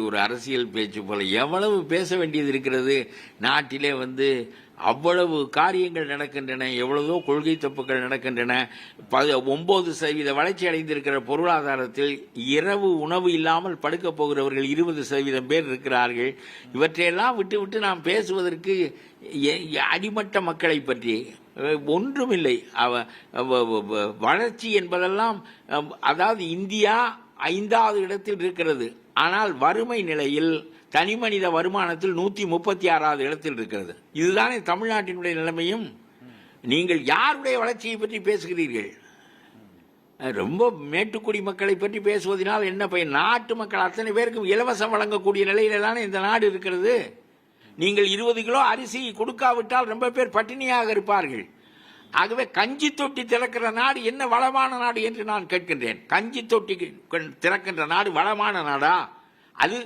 ஒரு அரசியல் பேச்சு போல எவ்வளவு பேச வேண்டியது இருக்கிறது? நாட்டிலே வந்து அவ்வளவு காரியங்கள் நடக்கின்றன எவ்வளவோ கொள்கை தப்புகள் நடக்கின்றன. ப- ஒன்பது சதவீத வளர்ச்சி அடைந்திருக்கிற பொருளாதாரத்தில் இரவு உணவு இல்லாமல் படுக்கப் போகிறவர்கள் இருபது சதவீதம் பேர் இருக்கிறார்கள். இவற்றையெல்லாம் விட்டு விட்டு நாம் பேசுவதற்கு எ- அடிமட்ட மக்களை பற்றி ஒன்றுமில்லை. அவ வ- வளர்ச்சி என்பதெல்லாம் அதாவது இந்தியா ஐந்தாவது இடத்தில் இருக்கிறது. ஆனால் வறுமை நிலையில் தனிமனித வருமானத்தில் நூற்றி முப்பத்தி ஆறாவது இடத்தில் இருக்கிறது. இதுதானே தமிழ்நாட்டினுடைய நிலைமையும்? நீங்கள் யாருடைய வளர்ச்சியை பற்றி பேசுகிறீர்கள்? ரொம்ப மேட்டுக்குடி மக்களை பற்றி பேசுவதனால் என்ன பயன்? நாட்டு மக்கள் அத்தனை பேருக்கும் இலவசம் வழங்கக்கூடிய நிலையில தானே இந்த நாடு இருக்கிறது? நீங்கள் இருபது கிலோ அரிசி கொடுக்காவிட்டால் ரொம்ப பேர் பட்டினியாக இருப்பார்கள். ஆகவே கஞ்சி தொட்டி திறக்கிற நாடு என்ன வளமான நாடு என்று நான் கேட்கின்றேன். கஞ்சி தொட்டி திறக்கின்ற நாடு வளமான நாடா? அது